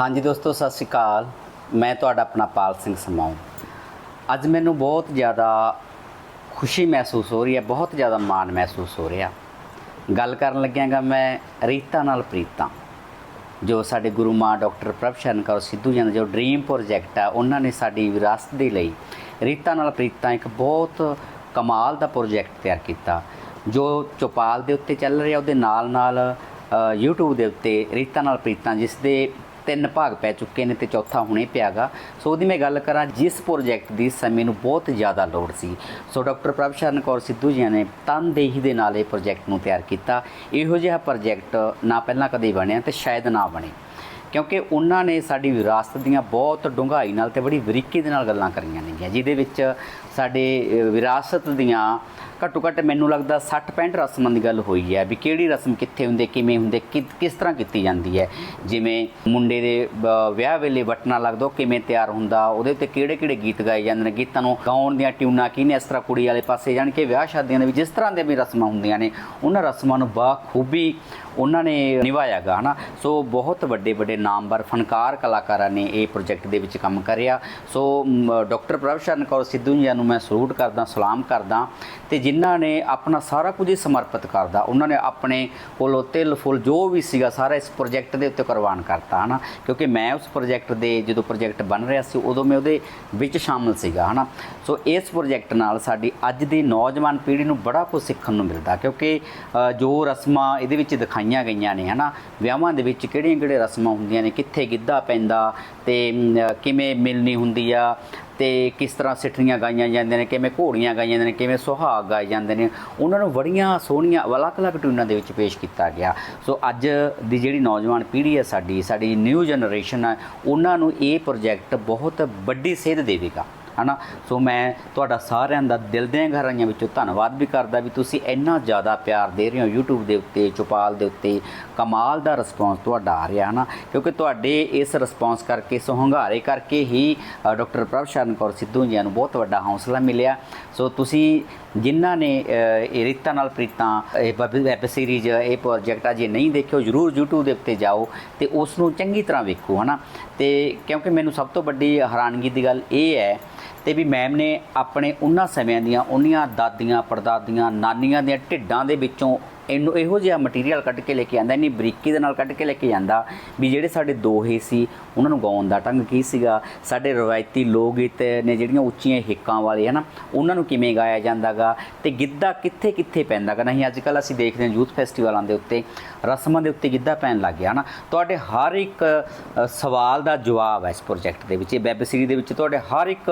ਹਾਂਜੀ ਦੋਸਤੋ ਸਤਿ ਸ਼੍ਰੀ ਅਕਾਲ। ਮੈਂ ਤੁਹਾਡਾ ਆਪਣਾ ਪਾਲ ਸਿੰਘ ਸਮਾਉਂ। ਅੱਜ ਮੈਨੂੰ ਬਹੁਤ ਜ਼ਿਆਦਾ ਖੁਸ਼ੀ ਮਹਿਸੂਸ ਹੋ ਰਹੀ ਹੈ ਬਹੁਤ ਜ਼ਿਆਦਾ ਮਾਣ ਮਹਿਸੂਸ ਹੋ ਰਿਹਾ। ਗੱਲ ਕਰਨ ਲੱਗਿਆਗਾ ਮੈਂ ਰੀਤਾ ਨਾਲ ਪ੍ਰੀਤਾਂ ਜੋ ਸਾਡੇ ਗੁਰੂ ਮਾਂ ਡਾਕਟਰ ਪ੍ਰਭਸ਼ਰਨ ਕੌਰ ਸਿੱਧੂ ਜੀ ਦਾ ਜੋ ਡ੍ਰੀਮ ਪ੍ਰੋਜੈਕਟ ਆ ਉਹਨਾਂ ਨੇ ਸਾਡੀ ਵਿਰਾਸਤ ਦੇ ਲਈ ਰੀਤਾ ਨਾਲ ਪ੍ਰੀਤਾਂ ਇੱਕ ਬਹੁਤ ਕਮਾਲ ਦਾ ਪ੍ਰੋਜੈਕਟ ਤਿਆਰ ਕੀਤਾ ਜੋ ਚੌਪਾਲ ਦੇ ਉੱਤੇ ਚੱਲ ਰਿਹਾ ਉਹਦੇ ਨਾਲ ਨਾਲ ਅ, YouTube ਦੇ ਉੱਤੇ ਰੀਤਾ ਨਾਲ ਪ੍ਰੀਤਾਂ ਜਿਸ ਦੇ ਤਿੰਨ ਭਾਗ ਪੈ ਚੁੱਕੇ ਨੇ ਤੇ ਚੌਥਾ ਹੁਣੇ ਪਿਆਗਾ। ਸੋ ਉਹਦੀ ਮੈਂ ਗੱਲ ਕਰਾਂ, ਜਿਸ ਪ੍ਰੋਜੈਕਟ ਦੀ ਸਮੇਂ ਨੂੰ ਬਹੁਤ ਜ਼ਿਆਦਾ ਲੋੜ ਸੀ। ਸੋ ਡਾਕਟਰ ਪ੍ਰਭਸ਼ਰਨ ਕੌਰ ਸਿੱਧੂ ਜੀ ਨੇ ਤਨਦੇਹੀ ਦੇ ਨਾਲ ਇਹ ਪ੍ਰੋਜੈਕਟ ਨੂੰ ਤਿਆਰ ਕੀਤਾ। ਇਹੋ ਜਿਹਾ ਪ੍ਰੋਜੈਕਟ ਨਾ ਪਹਿਲਾਂ ਕਦੇ ਬਣਿਆ ਤੇ ਸ਼ਾਇਦ ਨਾ ਬਣੇ। ਕਿਉਂਕਿ ਉਹਨਾਂ ਨੇ ਸਾਡੀ ਵਿਰਾਸਤ ਦੀਆਂ ਬਹੁਤ ਡੂੰਘਾਈ ਨਾਲ ਤੇ ਬੜੀ ਬਰੀਕੀ ਦੇ ਨਾਲ ਗੱਲਾਂ ਕਰੀਆਂ ਨੇਗੀਆਂ, ਜਿਹਦੇ ਵਿੱਚ ਸਾਡੇ ਵਿਰਾਸਤ ਦੀਆਂ ਘੱਟੋ ਘੱਟ ਮੈਨੂੰ ਲੱਗਦਾ 60 65 ਰਸਮਾਂ ਦੀ ਗੱਲ ਹੋਈ ਹੈ ਵੀ ਕਿਹੜੀ ਰਸਮ ਕਿੱਥੇ ਹੁੰਦੇ ਕਿਵੇਂ ਹੁੰਦੇ ਕਿ- ਕਿਸ ਤਰ੍ਹਾਂ ਕੀਤੀ ਜਾਂਦੀ ਹੈ। ਜਿਵੇਂ ਮੁੰਡੇ ਦੇ ਵਿਆਹ ਵੇਲੇ ਵਟਣਾ ਲੱਗਦਾ ਉਹ ਕਿਵੇਂ ਤਿਆਰ ਹੁੰਦਾ ਉਹਦੇ ਉੱਤੇ ਕਿਹੜੇ ਕਿਹੜੇ ਗੀਤ ਗਾਏ ਜਾਂਦੇ ਨੇ ਗੀਤਾਂ ਨੂੰ ਗਾਉਣ ਦੀਆਂ ਟਿਊਨਾਂ ਕੀ ਨੇ ਇਸ ਤਰ੍ਹਾਂ ਕੁੜੀ ਵਾਲੇ ਪਾਸੇ ਜਾਣ ਕੇ ਵਿਆਹ ਸ਼ਾਦੀਆਂ ਦੇ ਵਿੱਚ ਜਿਸ ਤਰ੍ਹਾਂ ਦੇ ਵੀ ਰਸਮਾਂ ਹੁੰਦੀਆਂ ਨੇ ਉਹਨਾਂ ਰਸਮਾਂ ਨੂੰ ਬਾਖੂਬੀ ਉਹਨਾਂ ਨੇ ਨਿਭਾਇਆਗਾ ਹਨਾ। ਸੋ ਬਹੁਤ ਵੱਡੇ ਵੱਡੇ ਨਾਮਵਰ ਫਨਕਾਰ ਕਲਾਕਾਰਾਂ ਨੇ ਇਹ ਪ੍ਰੋਜੈਕਟ ਦੇ ਵਿੱਚ ਕੰਮ ਕਰਿਆ। ਸੋ ਮ, ਡਾਕਟਰ ਪ੍ਰਭਸ਼ਰਨ ਕੌਰ ਸਿੱਧੂ ਜੀ ਨੂੰ ਮੈਂ ਸਲੂਟ ਕਰਦਾ ਸਲਾਮ ਕਰਦਾ ਤੇ ਜਿਨ੍ਹਾਂ ਨੇ ਆਪਣਾ ਸਾਰਾ ਕੁਝ ਹੀ ਸਮਰਪਿਤ ਕਰਦਾ, ਉਹਨਾਂ ਨੇ ਆਪਣੇ ਕੋਲੋਂ ਤਿਲ ਫੁੱਲ ਜੋ ਵੀ ਸੀਗਾ ਸਾਰਾ ਇਸ ਪ੍ਰੋਜੈਕਟ ਦੇ ਉੱਤੇ ਕੁਰਬਾਨ ਕਰਤਾ, ਹਨਾ? ਕਿਉਂਕਿ ਮੈਂ ਉਸ ਪ੍ਰੋਜੈਕਟ ਦੇ ਜਦੋਂ ਪ੍ਰੋਜੈਕਟ ਬਣ ਰਿਹਾ ਸੀ, ਉਦੋਂ ਮੈਂ ਉਹਦੇ ਵਿੱਚ ਸ਼ਾਮਲ ਸੀਗਾ, ਹਨਾ? ਸੋ ਇਸ ਪ੍ਰੋਜੈਕਟ ਨਾਲ ਸਾਡੀ ਅੱਜ ਦੀ ਨੌਜਵਾਨ ਪੀੜ੍ਹੀ ਨੂੰ ਬੜਾ ਕੁਝ ਸਿੱਖਣ ਨੂੰ ਮਿਲਦਾ, ਕਿਉਂਕਿ ਜੋ ਰਸਮਾਂ ਇਹਦੇ ਵਿੱਚ ਦਿਖਾਈਆਂ ਗਈਆਂ ਨੇ, ਹਨਾ? ਵਿਆਹਾਂ ਦੇ ਵਿੱਚ ਕਿਹੜੀਆਂ ਕਿਹੜੀਆਂ ਰਸਮਾਂ ਹੁੰਦੀਆਂ ਨੇ, ਕਿੱਥੇ ਗਿੱਧਾ ਪੈਂਦਾ ਤੇ ਕਿਵੇਂ ਮਿਲਣੀ ਹੁੰਦੀ ਆ ਤੇ ਕਿਸ ਤਰ੍ਹਾਂ ਸਿੱਠਣੀਆਂ ਗਾਈਆਂ ਜਾਂਦੀਆਂ ਨੇ, ਕਿਵੇਂ ਘੋੜੀਆਂ ਗਾਈਆਂ ਜਾਂਦੀਆਂ ਨੇ, ਕਿਵੇਂ ਸੁਹਾਗ ਗਾਏ ਜਾਂਦੇ ਨੇ, ਉਹਨਾਂ ਨੂੰ ਬੜੀਆਂ ਸੋਹਣੀਆਂ ਅਲੱਗ-ਅਲੱਗ ਟਿਊਨਾਂ ਦੇ ਵਿੱਚ ਪੇਸ਼ ਕੀਤਾ ਗਿਆ। ਸੋ ਅੱਜ ਦੀ ਜਿਹੜੀ ਨੌਜਵਾਨ ਪੀੜ੍ਹੀ ਹੈ ਸਾਡੀ ਸਾਡੀ ਨਿਊ ਜਨਰੇਸ਼ਨ ਹੈ, ਉਹਨਾਂ ਨੂੰ ਇਹ ਪ੍ਰੋਜੈਕਟ ਬਹੁਤ ਵੱਡੀ ਸੇਧ ਦੇਵੇਗਾ। ਹਨਾ? ਸੋ ਮੈਂ ਤੁਹਾਡਾ ਸਾਰਿਆਂ ਦਾ ਦਿਲ ਦੀਆਂ ਗਹਿਰਾਈਆਂ ਵਿੱਚੋਂ ਧੰਨਵਾਦ ਵੀ ਕਰਦਾ ਵੀ ਤੁਸੀਂ ਇੰਨਾ ਜ਼ਿਆਦਾ ਪਿਆਰ ਦੇ ਰਹੇ ਹੋ YouTube ਦੇ ਉੱਤੇ ਚੁਪਾਲ ਦੇ ਉੱਤੇ ਕਮਾਲ ਦਾ ਰਿਸਪੌਂਸ ਤੁਹਾਡਾ ਆ ਰਿਹਾ ਹਨਾ? ਕਿਉਂਕਿ ਤੁਹਾਡੇ ਇਸ ਰਿਸਪੌਂਸ ਕਰਕੇ ਇਸ ਹੰਗਾਰੇ ਕਰਕੇ ਹੀ ਅ, ਡਾਕਟਰ ਪ੍ਰਭ ਸ਼ਰਨ ਕੌਰ ਸਿੱਧੂ ਜੀ ਨੂੰ ਬਹੁਤ ਵੱਡਾ ਹੌਸਲਾ ਮਿਲਿਆ। ਸੋ ਤੁਸੀਂ ਜਿਨ੍ਹਾਂ ਨੇ ਇਹ ਰੀਤਾਂ ਨਾਲ ਪ੍ਰੀਤਾਂ, ਇਹ ਵੈਬ ਸੀਰੀਜ਼, ਇਹ ਪ੍ਰੋਜੈਕਟ ਜੇ ਨਹੀਂ ਦੇਖਿਓ, ਜਰੂਰ YouTube ਦੇ ਉੱਤੇ ਜਾਓ ਤੇ ਉਸ ਨੂੰ ਚੰਗੀ ਤਰ੍ਹਾਂ ਵੇਖੋ, ਹਨਾ? ਤੇ ਕਿਉਂਕਿ ਮੈਨੂੰ ਸਭ ਤੋਂ ਵੱਡੀ ਹੈਰਾਨਗੀ ਦੀ ਗੱਲ ਇਹ ਹੈ ਤੇ ਵੀ ਮੈਮ ਨੇ ਆਪਣੇ ਉਹਨਾਂ ਸਮਿਆਂ ਦੀਆਂ, ਉਹਨੀਆਂ ਦਾਦੀਆਂ, ਪੜਦਾਦੀਆਂ, ਨਾਨੀਆਂ ਦੀਆਂ ਢਿੱਡਾਂ ਦੇ ਵਿੱਚੋਂ ਇਹਨੂੰ ਇਹੋ ਜਿਹਾ ਮਟੀਰੀਅਲ ਕੱਢ ਕੇ ਲੈ ਕੇ ਆਂਦਾ, ਇੰਨੀ ਬਰੀਕੀ ਦੇ ਨਾਲ ਕੱਢ ਕੇ ਲੈ ਕੇ ਜਾਂਦਾ ਵੀ ਜਿਹੜੇ ਸਾਡੇ ਦੋਹੇ ਸੀ, ਉਹਨਾਂ ਨੂੰ ਗਾਉਣ ਦਾ ਢੰਗ ਕੀ ਸੀਗਾ? ਸਾਡੇ ਰਵਾਇਤੀ ਲੋਕ ਗੀਤ ਨੇ ਜਿਹੜੀਆਂ ਉੱਚੀਆਂ ਹਿੱਕਾਂ ਵਾਲੇ, ਹਨਾ, ਉਹਨਾਂ ਨੂੰ ਕਿਵੇਂ ਗਾਇਆ ਜਾਂਦਾਗਾ? ਤੇ ਗਿੱਧਾ ਕਿੱਥੇ ਕਿੱਥੇ ਪੈਂਦਾਗਾ? ਨਹੀਂ ਅੱਜ ਕੱਲ ਅਸੀਂ ਦੇਖਦੇ ਹਾਂ ਯੂਥ ਫੈਸਟੀਵਲਾਂ ਦੇ ਉੱਤੇ ਰਸਮਾਂ ਦੇ ਉੱਤੇ ਗਿੱਧਾ ਪੈਣ ਲੱਗ ਗਿਆ, ਹਨਾ। ਤੁਹਾਡੇ ਹਰ ਇੱਕ ਸਵਾਲ ਦਾ ਜਵਾਬ ਹੈ ਇਸ ਪ੍ਰੋਜੈਕਟ ਦੇ ਵਿੱਚ, ਇਹ ਵੈਬ ਸੀਰੀਜ਼ ਦੇ ਵਿੱਚ, ਤੁਹਾਡੇ ਹਰ ਇੱਕ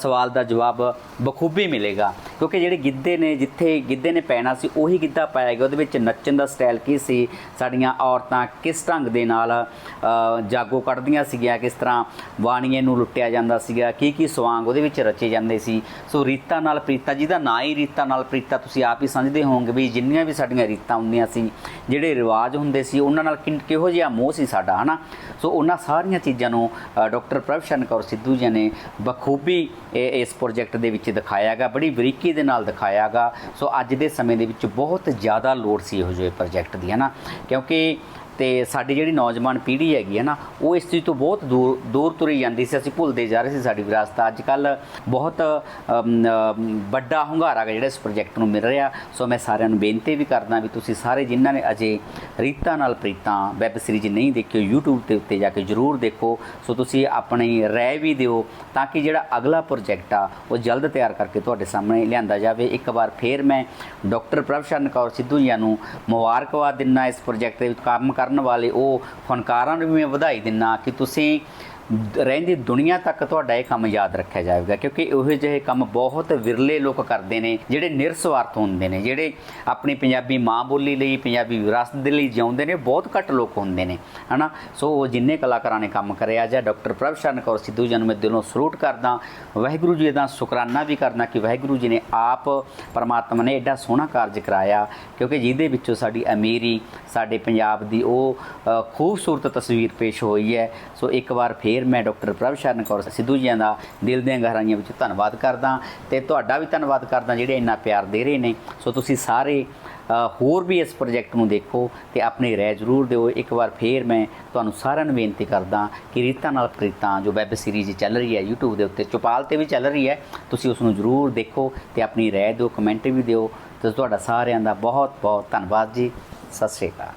ਸਵਾਲ ਦਾ ਜਵਾਬ ਬਖੂਬੀ ਮਿਲੇਗਾ। ਕਿਉਂਕਿ ਜਿਹੜੇ ਗਿੱਧੇ ਨੇ ਜਿੱਥੇ ਗਿੱਧੇ ਨੇ ਪੈਣਾ ਸੀ ਉਹੀ ਗਿੱਧਾ ਪਾਇਆ ਗਿਆ। ਉਹਦੇ ਵਿੱਚ ਨੱਚਣ ਦਾ ਸਟਾਈਲ ਕੀ ਸੀ? ਸਾਡੀਆਂ ਔਰਤਾਂ ਕਿਸ ਢੰਗ ਦੇ ਨਾਲ ਜਾਗੋ ਕੱਢਦੀਆਂ ਸੀਗੀਆਂ ਕਿਸ ਤਰ੍ਹਾਂ ਬਾਣੀਏ ਨੂੰ ਲੁੱਟਿਆ ਜਾਂਦਾ ਸੀਗਾ ਕੀ ਕੀ ਸਵਾਂਗ ਉਹਦੇ ਵਿੱਚ ਰਚੇ ਜਾਂਦੇ ਸੀ। ਸੋ ਰੀਤਾ ਨਾਲ ਪ੍ਰੀਤਾ ਜਿਹਦਾ ਨਾਂ ਹੀ ਰੀਤਾ ਨਾਲ ਪ੍ਰੀਤਾ ਤੁਸੀਂ ਆਪ ਹੀ ਸਮਝਦੇ ਹੋਵੋਗੇ ਵੀ ਜਿੰਨੀਆਂ ਵੀ ਸਾਡੀਆਂ ਰੀਤਾਂ ਹੁੰਦੀਆਂ ਸੀ ਜਿਹੜੇ ਰਿਵਾਜ ਹੁੰਦੇ ਸੀ ਉਹਨਾਂ ਨਾਲ ਕਿੰਨ- ਕਿਹੋ ਜਿਹਾ ਮੋਹ ਸੀ ਸਾਡਾ ਹਨਾ? ਸੋ ਉਹਨਾਂ ਸਾਰੀਆਂ ਚੀਜ਼ਾਂ ਨੂੰ ਅ, ਡਾਕਟਰ ਪ੍ਰਭਸ਼ਨ ਕੌਰ ਸਿੱਧੂ ਜੀ ਨੇ ਬਖੂਬੀ ਇਸ ਪ੍ਰੋਜੈਕਟ ਦੇ ਵਿੱਚ ਦਿਖਾਇਆ ਦਿਖਾਇਆਗਾ ਬੜੀ ਬਰੀਕੀ ਦੇ ਨਾਲ ਦਿਖਾਇਆਗਾ। ਸੋ ਅੱਜ ਦੇ ਸਮੇਂ ਦੇ ਵਿੱਚ ਬਹੁਤ ਜ਼ਿਆਦਾ ਲੋੜ ਸੀ ਇਹੋ ਜਿਹੇ ਪ੍ਰੋਜੈਕਟ ਦੀ, ਹੈ ਨਾ? ਕਿਉਂਕਿ ਤੇ ਸਾਡੀ ਜਿਹੜੀ ਨੌਜਵਾਨ ਪੀੜ੍ਹੀ ਹੈਗੀ ਹੈ ਨਾ, ਉਹ ਇਸ ਚੀਜ਼ ਤੋਂ ਬਹੁਤ ਦੂਰ ਦੂਰ ਤੁਰੀ ਜਾਂਦੀ ਸੀ, ਅਸੀਂ ਭੁੱਲਦੇ ਜਾ ਰਹੇ ਸੀ ਸਾਡੀ ਵਿਰਾਸਤ। ਅੱਜ ਕੱਲ ਬਹੁਤ ਵੱਡਾ ਹੁੰਗਾਰਾ ਜਿਹੜਾ ਇਸ ਪ੍ਰੋਜੈਕਟ ਨੂੰ ਮਿਲ ਰਿਹਾ। ਸੋ ਮੈਂ ਸਾਰਿਆਂ ਨੂੰ ਬੇਨਤੀ ਵੀ ਕਰਦਾ ਵੀ ਤੁਸੀਂ ਸਾਰੇ ਜਿਨ੍ਹਾਂ ਨੇ ਅਜੇ ਰੀਤਾਂ ਨਾਲ ਪ੍ਰੀਤਾਂ ਵੈਬ ਸੀਰੀਜ਼ ਨਹੀਂ ਦੇਖਿਓ YouTube ਤੇ ਉੱਤੇ ਜਾ ਕੇ ਜਰੂਰ ਦੇਖੋ। ਸੋ ਤੁਸੀਂ ਆਪਣੀ ਰਾਏ ਵੀ ਦਿਓ ਤਾਂ ਕਿ ਜਿਹੜਾ ਅਗਲਾ ਪ੍ਰੋਜੈਕਟ ਆ, ਉਹ ਜਲਦ ਤਿਆਰ ਕਰਕੇ ਤੁਹਾਡੇ ਸਾਹਮਣੇ ਲਿਆਂਦਾ ਜਾਵੇ। ਇੱਕ ਵਾਰ ਫੇਰ ਮੈਂ ਡਾਕਟਰ ਪ੍ਰਭਸ਼ਰਨ ਕੌਰ ਸਿੱਧੂ ਜੀ ਨੂੰ ਮੁਬਾਰਕਬਾਦ ਦਿੰਨਾ ਇਸ ਪ੍ਰੋਜੈਕਟ ਦੇ ਵਿੱਚ ਕੰਮ ਕਰਨ ਵਾਲੇ ਉਹ ਫਨਕਾਰਾਂ ਨੂੰ ਵੀ ਮੈਂ ਵਧਾਈ ਦਿੰਨਾ ਕਿ ਤੁਸੀਂ ਰਹਿੰਦੀ ਦੁਨੀਆ ਤੱਕ ਤੁਹਾਡਾ ਇਹ ਕੰਮ ਯਾਦ ਰੱਖਿਆ ਜਾਵੇਗਾ, ਕਿਉਂਕਿ ਇਹੋ ਜਿਹੇ ਕੰਮ ਬਹੁਤ ਵਿਰਲੇ ਲੋਕ ਕਰਦੇ ਨੇ, ਜਿਹੜੇ ਨਿਰਸਵਾਰਥ ਹੁੰਦੇ ਨੇ, ਜਿਹੜੇ ਆਪਣੀ ਪੰਜਾਬੀ ਮਾਂ ਬੋਲੀ ਲਈ, ਪੰਜਾਬੀ ਵਿਰਾਸਤ ਦੇ ਲਈ ਜਿਉਂਦੇ ਨੇ, ਬਹੁਤ ਘੱਟ ਲੋਕ ਹੁੰਦੇ ਨੇ, ਹਨਾ? ਸੋ ਉਹ ਜਿੰਨੇ ਕਲਾਕਾਰਾਂ ਨੇ ਕੰਮ ਕਰਿਆ, ਜਾਂ ਡਾਕਟਰ ਪ੍ਰਭਸ਼ਰਨ ਕੌਰ ਸਿੱਧੂ ਜੀ ਨੂੰ ਮੈਂ ਦਿਲੋਂ ਸਲੂਟ ਕਰਦਾ, ਵਾਹਿਗੁਰੂ ਜੀ ਦਾ ਸ਼ੁਕਰਾਨਾ ਵੀ ਕਰਦਾ ਕਿ ਵਾਹਿਗੁਰੂ ਜੀ ਨੇ ਆਪ ਪਰਮਾਤਮਾ ਨੇ ਐਡਾ ਸੋਹਣਾ ਕਾਰਜ ਕਰਾਇਆ, ਕਿਉਂਕਿ ਜਿਹਦੇ ਵਿੱਚੋਂ ਸਾਡੀ ਅਮੀਰੀ, ਸਾਡੇ ਪੰਜਾਬ ਦੀ ਉਹ ਖੂਬਸੂਰਤ ਤਸਵੀਰ ਪੇਸ਼ ਹੋਈ ਹੈ। ਸੋ ਇੱਕ ਵਾਰ ਫੇਰ ਮੈਂ ਡਾਕਟਰ ਪ੍ਰਭ ਸ਼ਰਨ ਕੌਰ ਸਿੱਧੂ ਜੀਆਂ ਦਾ ਦਿਲ ਦੀਆਂ ਗਹਿਰਾਈਆਂ ਵਿੱਚ ਧੰਨਵਾਦ ਕਰਦਾ ਤੇ ਤੁਹਾਡਾ ਵੀ ਧੰਨਵਾਦ ਕਰਦਾ ਜਿਹੜੇ ਇੰਨਾ ਪਿਆਰ ਦੇ ਰਹੇ ਨੇ। ਸੋ ਤੁਸੀਂ ਸਾਰੇ ਹੋਰ ਵੀ ਇਸ ਪ੍ਰੋਜੈਕਟ ਨੂੰ ਦੇਖੋ ਤੇ ਆਪਣੀ ਰਾਏ ਜ਼ਰੂਰ ਦਿਓ। ਇੱਕ ਵਾਰ ਫੇਰ ਮੈਂ ਤੁਹਾਨੂੰ ਸਾਰਿਆਂ ਨੂੰ ਬੇਨਤੀ ਕਰਦਾ ਕਿ ਰੀਤਾਂ ਨਾਲ ਪ੍ਰੀਤਾਂ ਜੋ ਵੈਬ ਸੀਰੀਜ਼ ਚੱਲ ਰਹੀ ਹੈ, YouTube ਦੇ ਉੱਤੇ ਚੁਪਾਲ ਤੇ ਵੀ ਚੱਲ ਰਹੀ ਹੈ, ਤੁਸੀਂ ਉਸ ਨੂੰ ਜ਼ਰੂਰ ਦੇਖੋ ਤੇ ਆਪਣੀ ਰਾਏ ਦਿਓ, ਕਮੈਂਟ ਵੀ ਦਿਓ। ਤੇ ਤੁਹਾਡਾ ਸਾਰਿਆਂ ਦਾ ਬਹੁਤ ਬਹੁਤ ਧੰਨਵਾਦ ਜੀ। ਸਤਿ ਸ਼੍ਰੀ ਅਕਾਲ।